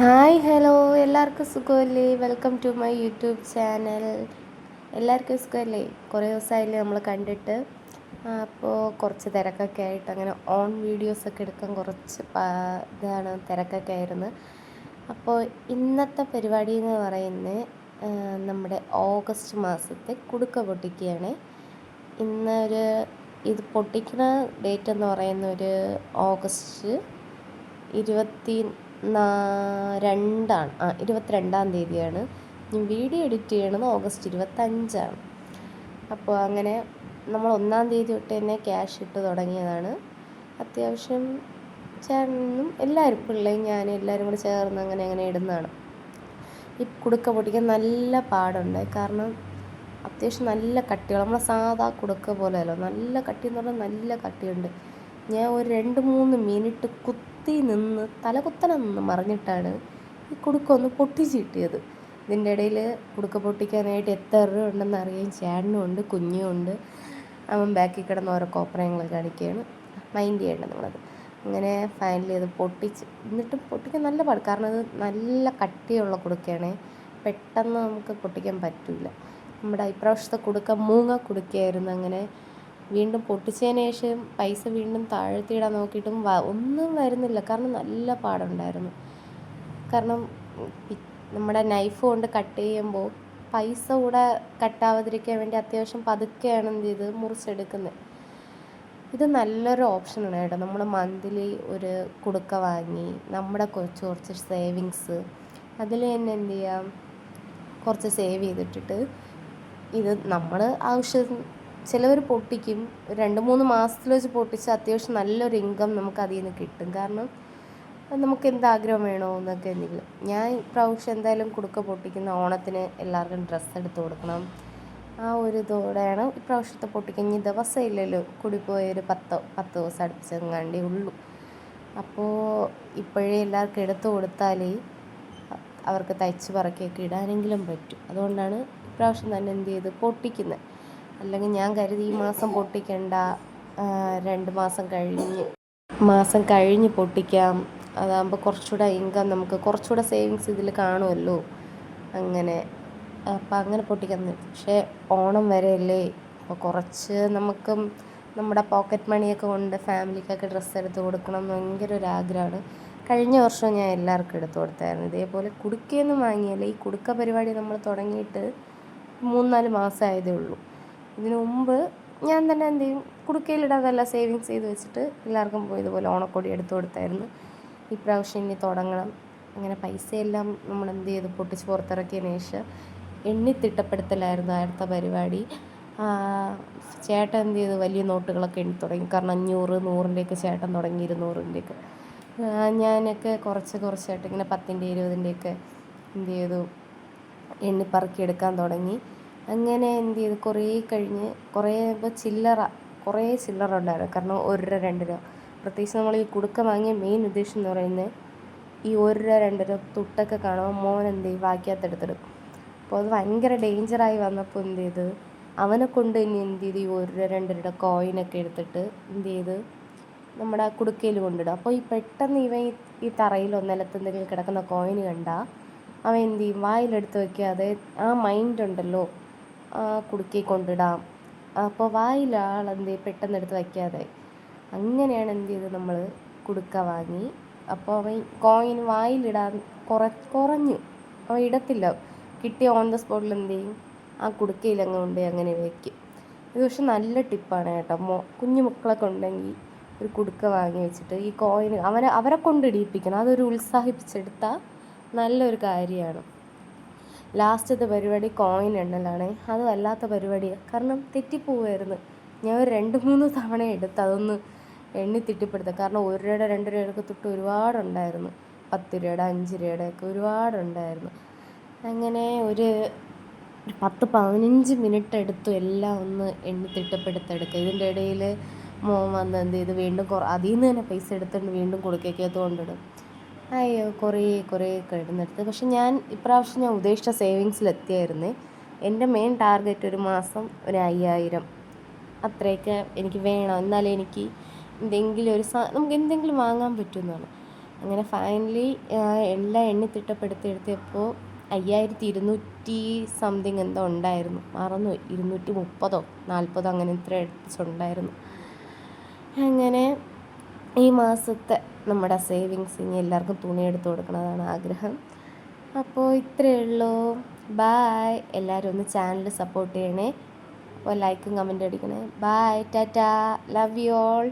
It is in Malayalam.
Hi hello. എല്ലാവർക്കും സുഖമല്ലേ? Welcome to my YouTube channel എല്ലാവർക്കും സുഖമല്ലേ? കുറേ ദിവസമായില്ലേ നമ്മൾ കണ്ടിട്ട്. അപ്പോൾ കുറച്ച് തിരക്കൊക്കെ ആയിട്ട് അങ്ങനെ ഓൺ വീഡിയോസൊക്കെ എടുക്കാൻ കുറച്ച് ഇതാണ് തിരക്കൊക്കെ ആയിരുന്നു. അപ്പോൾ ഇന്നത്തെ പരിപാടി എന്ന് പറയുന്നത് നമ്മുടെ ഓഗസ്റ്റ് മാസത്തെ കുടുക്ക പൊട്ടിക്കുകയാണ് ഇന്നൊരു ഇത് പൊട്ടിക്കുന്ന ഡേറ്റ് എന്ന് പറയുന്ന ഒരു ഓഗസ്റ്റ് ഇരുപത്തി രണ്ടാണ്. ആ ഇരുപത്തിരണ്ടാം തീയതിയാണ്. ഞാൻ വീഡിയോ എഡിറ്റ് ചെയ്യണത് ഓഗസ്റ്റ് ഇരുപത്തഞ്ചാണ്. അപ്പോൾ അങ്ങനെ നമ്മൾ ഒന്നാം തീയതി തൊട്ട് തന്നെ ക്യാഷ് ഇട്ട് തുടങ്ങിയതാണ്. അത്യാവശ്യം ചേട്ടനും എല്ലാവരും പിള്ളേയും ഞാനും എല്ലാവരും കൂടി ചേർന്ന് അങ്ങനെ അങ്ങനെ ഇടുന്നതാണ്. ഈ കുടുക്ക പൊട്ടിക്കാൻ നല്ല പാടുണ്ട്. കാരണം അത്യാവശ്യം നല്ല കട്ടികൾ. നമ്മളെ സാധാ കുടുക്ക പോലെയല്ലോ. നല്ല കട്ടി എന്ന് പറഞ്ഞാൽ നല്ല കട്ടിയുണ്ട്. ഞാൻ ഒരു രണ്ട് മൂന്ന് മിനിറ്റ് കുത്തി നിന്ന് തലകുത്തനെ നിന്ന് മറിഞ്ഞിട്ടാണ് ഈ കുടുക്കൊന്ന് പൊട്ടിച്ച് കിട്ടിയത്. ഇതിന്റെ ഇടയിൽ കുടുക്ക പൊട്ടിക്കാനായിട്ട് എത്ര ഉണ്ടെന്ന് അറിയാൻ ചേട്ടനും ഉണ്ട് കുഞ്ഞും ഉണ്ട്. അവൻ ബാക്കിൽ കിടന്ന് ഓരോ കോപ്പറയങ്ങൾ കാണിക്കുകയാണ്. മൈൻഡ് ചെയ്യേണ്ടത് നമ്മളത്. അങ്ങനെ ഫൈനലി അത് പൊട്ടിച്ച് എന്നിട്ട് പൊട്ടിക്കാൻ നല്ല പാട്. കാരണം അത് നല്ല കട്ടിയുള്ള കുടുക്കയാണ്. പെട്ടെന്ന് നമുക്ക് പൊട്ടിക്കാൻ പറ്റില്ല. നമ്മുടെ ഇപ്രാവശ്യത്തെ കുടുക്ക മൂങ്ങ കുടുക്കയായിരുന്നു. അങ്ങനെ വീണ്ടും പൊട്ടിച്ചതിന് ശേഷം പൈസ വീണ്ടും താഴ്ത്തിയിടാൻ നോക്കിയിട്ടും ഒന്നും വരുന്നില്ല. കാരണം നല്ല പാടുണ്ടായിരുന്നു. കാരണം നമ്മുടെ നൈഫ് കൊണ്ട് കട്ട് ചെയ്യുമ്പോൾ പൈസ കൂടെ കട്ടാവാതിരിക്കാൻ വേണ്ടി അത്യാവശ്യം പതുക്കെയാണ് എന്ത് ചെയ്ത് മുറിച്ചെടുക്കുന്നത്. ഇത് നല്ലൊരു ഓപ്ഷനാണ് കേട്ടോ. നമ്മൾ മന്ത്ലി ഒരു കുടുക്ക വാങ്ങി നമ്മുടെ കുറച്ച് കുറച്ച് സേവിങ്സ് അതിൽ തന്നെ എന്ത് ചെയ്യാം? കുറച്ച് സേവ് ചെയ്തിട്ടിട്ട് ഇത് നമ്മൾ ആവശ്യം ചിലവർ പൊട്ടിക്കും. രണ്ട് മൂന്ന് മാസത്തിൽ വെച്ച് പൊട്ടിച്ച് അത്യാവശ്യം നല്ലൊരു ഇൻകം നമുക്ക് അതിൽ നിന്ന് കിട്ടും. കാരണം നമുക്ക് എന്ത് ആഗ്രഹം വേണോ എന്നൊക്കെ എന്തെങ്കിലും. ഞാൻ പ്രാവശ്യം എന്തായാലും കുടുക്ക പൊട്ടിക്കുന്ന ഓണത്തിന് എല്ലാവർക്കും ഡ്രസ്സ് എടുത്ത് കൊടുക്കണം. ആ ഒരു ഇതോടെയാണ് ഇപ്രാവശ്യത്തെ പൊട്ടിക്കുന്ന ഇനി ദിവസം ഇല്ലല്ലോ. കൂടി ഒരു പത്തോ പത്ത് ദിവസം അടുപ്പിച്ചെങ്ങാണ്ടേ ഉള്ളൂ. അപ്പോൾ ഇപ്പോഴേ എല്ലാവർക്കും എടുത്തു കൊടുത്താൽ അവർക്ക് തയ്ച്ച് പറക്കിയൊക്കെ ഇടാനെങ്കിലും പറ്റും. അതുകൊണ്ടാണ് ഇപ്രാവശ്യം തന്നെ എന്ത് ചെയ്ത് പൊട്ടിക്കുന്നത് അല്ലെങ്കിൽ ഞാൻ കരുതി ഈ മാസം പൊട്ടിക്കണ്ട രണ്ട് മാസം കഴിഞ്ഞ് മാസം കഴിഞ്ഞ് പൊട്ടിക്കാം. അതാകുമ്പോൾ കുറച്ചുകൂടെ ഇൻകം നമുക്ക് കുറച്ചുകൂടെ സേവിങ്സ് ഇതിൽ കാണുമല്ലോ അങ്ങനെ. അപ്പം അങ്ങനെ പൊട്ടിക്കാം. പക്ഷേ ഓണം വരെയല്ലേ? അപ്പോൾ കുറച്ച് നമുക്കും നമ്മുടെ പോക്കറ്റ് മണിയൊക്കെ കൊണ്ട് ഫാമിലിക്കൊക്കെ ഡ്രസ്സ് എടുത്ത് കൊടുക്കണം എന്ന് ഭയങ്കര ഒരു ആഗ്രഹമാണ്. കഴിഞ്ഞ വർഷം ഞാൻ എല്ലാവർക്കും എടുത്തു കൊടുത്തായിരുന്നു. ഇതേപോലെ കുടുക്കയൊന്നും വാങ്ങിയല്ലേ ഈ കുടുക്ക പരിപാടി നമ്മൾ തുടങ്ങിയിട്ട് മൂന്നാൽ മാസമായതേ ഉള്ളൂ. ഇതിനു മുമ്പ് ഞാൻ തന്നെ എന്ത് ചെയ്യും? കുടുക്കയിലിടാതല്ല സേവിങ്സ് ചെയ്ത് വെച്ചിട്ട് എല്ലാവർക്കും ഇതുപോലെ ഓണക്കൊടി എടുത്തു കൊടുത്തായിരുന്നു. ഇപ്രാവശ്യം ഇനി തുടങ്ങണം. അങ്ങനെ പൈസയെല്ലാം നമ്മൾ എന്ത് ചെയ്ത്? പൊട്ടിച്ച് പുറത്തിറക്കിയതിന് ശേഷം എണ്ണി തിട്ടപ്പെടുത്തലായിരുന്നു അടുത്ത പരിപാടി. ചേട്ടൻ എന്ത് ചെയ്ത്? വലിയ നോട്ടുകളൊക്കെ എണ്ണി തുടങ്ങി. കാരണം അഞ്ഞൂറ് നൂറിന്റെയൊക്കെ ചേട്ടൻ തുടങ്ങി ഇരുന്നൂറിന്റെയൊക്കെ. ഞാനൊക്കെ കുറച്ച് കുറച്ചായിട്ട് ഇങ്ങനെ പത്തിന്റെ ഇരുപതിന്റെയൊക്കെ എന്ത് ചെയ്തു? എണ്ണിപ്പറക്കി എടുക്കാൻ തുടങ്ങി. അങ്ങനെ എന്ത് ചെയ്തു? കുറേ കഴിഞ്ഞ് കുറേ ഇപ്പോൾ ചില്ലറ കുറേ ചില്ലറ ഉണ്ടായിരുന്നു. കാരണം ഒരു രൂപ രണ്ട് രൂപ പ്രത്യേകിച്ച് നമ്മൾ ഈ കുടുക്ക വാങ്ങിയ മെയിൻ ഉദ്ദേശം എന്ന് പറയുന്നത് ഈ ഒരു രൂപ രണ്ട് രൂപ തുട്ടൊക്കെ കാണുമ്പോൾ മോൻ എന്ത് ചെയ്യും? ബാക്കിയകത്ത് എടുത്തിടും. അപ്പോൾ അത് ഭയങ്കര ഡേഞ്ചറായി വന്നപ്പോൾ എന്ത് ചെയ്ത്? അവനെ കൊണ്ട് ഇനി എന്ത് ചെയ്ത്? ഈ ഒരു രൂപ രണ്ട് രൂപ കോയിനൊക്കെ എടുത്തിട്ട് എന്ത് ചെയ്ത്? നമ്മുടെ കുടുക്കയിൽ കൊണ്ടിടും. അപ്പോൾ ഈ പെട്ടെന്ന് ഇവൻ ഈ തറയിലോ നിലത്തെന്തെങ്കിലും കിടക്കുന്ന കോയിന് കണ്ടാൽ അവൻ എന്ത് ചെയ്യും? വായിലെടുത്ത് വയ്ക്കാതെ ആ മൈൻഡ് ഉണ്ടല്ലോ. കുടുക്കി കൊണ്ടിടാം. അപ്പോൾ ആൾ പെട്ടെന്ന് എടുത്ത് വയ്ക്കാതെ. അങ്ങനെയാണ് എന്ത് ചെയ്തത് നമ്മൾ കുടുക്ക വാങ്ങി. അപ്പോൾ അവൻ കോയിൻ വായിലിടാൻ കുറ കുറഞ്ഞു. അവൻ ഇടത്തില്ല. കിട്ടിയ ഓൺ ദ സ്പോട്ടിൽ എന്ത് ചെയ്യും? ആ കുടുക്കയിൽ കൊണ്ട് അങ്ങനെ വയ്ക്കും ഇത് പക്ഷെ നല്ല ടിപ്പാണ് കേട്ടോ. മോ കുഞ്ഞു മക്കളൊക്കെ ഉണ്ടെങ്കിൽ ഒരു കുടുക്ക വാങ്ങി വെച്ചിട്ട് ഈ കോയിൻ അവനെ അവരെ കൊണ്ട് ഇടിയിപ്പിക്കണം അതൊരു ഉത്സാഹിപ്പിച്ചെടുത്താൽ നല്ലൊരു കാര്യമാണ്. ലാസ്റ്റത്തെ പരിപാടി കോയിൻ എണ്ണലാണ്. അത് വല്ലാത്ത പരിപാടിയാണ് കാരണം തെറ്റിപ്പോവായിരുന്നു. ഞാൻ ഒരു രണ്ട് മൂന്ന് തവണ എടുത്ത് അതൊന്ന് എണ്ണി തിട്ടിപ്പെടുത്താം. കാരണം ഒരു രൂപയുടെ രണ്ട് രൂപയുടെ തൊട്ട് ഒരുപാടുണ്ടായിരുന്നു. പത്ത് രൂപയുടെ അഞ്ച് രൂപയുടെ ഒക്കെ ഒരുപാടുണ്ടായിരുന്നു. അങ്ങനെ ഒരു പത്ത് പതിനഞ്ച് മിനിറ്റ് എടുത്തു എല്ലാം ഒന്ന് എണ്ണി തിട്ടപ്പെടുത്തെടുക്കുക. ഇതിന്റെ ഇടയിൽ മോൻ വന്ന് എന്ത് ചെയ്ത്? വീണ്ടും കുറ അതിൽ നിന്ന് തന്നെ പൈസ എടുത്തുകൊണ്ട് വീണ്ടും കൊടുക്കേക്കകത്ത് കൊണ്ടിടും. അയ്യോ കുറേ കുറേ കിടന്നെടുത്ത് പക്ഷെ ഞാൻ ഇപ്രാവശ്യം ഞാൻ ഉദ്ദേശിച്ച സേവിങ്സിലെത്തിയായിരുന്നേ. എന്റെ മെയിൻ ടാർഗറ്റ് ഒരു മാസം ഒരു അയ്യായിരം അത്രയൊക്കെ എനിക്ക് വേണം. എന്നാലേ എനിക്ക് എന്തെങ്കിലും ഒരു സാ നമുക്ക് എന്തെങ്കിലും വാങ്ങാൻ പറ്റുമെന്നാണ് അങ്ങനെ ഫൈനലി എല്ലാം എണ്ണി തിട്ടപ്പെടുത്തിയെടുത്തപ്പോൾ അയ്യായിരത്തി ഇരുന്നൂറ്റി സംതിങ് എന്തോ ഉണ്ടായിരുന്നു. മറന്നു ഇരുന്നൂറ്റി മുപ്പതോ നാൽപ്പതോ അങ്ങനെ ഇത്ര ഉണ്ടായിരുന്നു അങ്ങനെ ഈ മാസത്തെ നമ്മുടെ സേവിങ്സ് ഇനി എല്ലാവർക്കും തുണി എടുത്തു കൊടുക്കണതാണ് ആഗ്രഹം. അപ്പോൾ ഇത്രയേ ഉള്ളൂ. ബായ് എല്ലാവരും ഒന്ന് ചാനൽ സപ്പോർട്ട് ചെയ്യണേ. അപ്പോൾ ലൈക്കും കമന്റും അടിക്കണേ. Bye tata love you all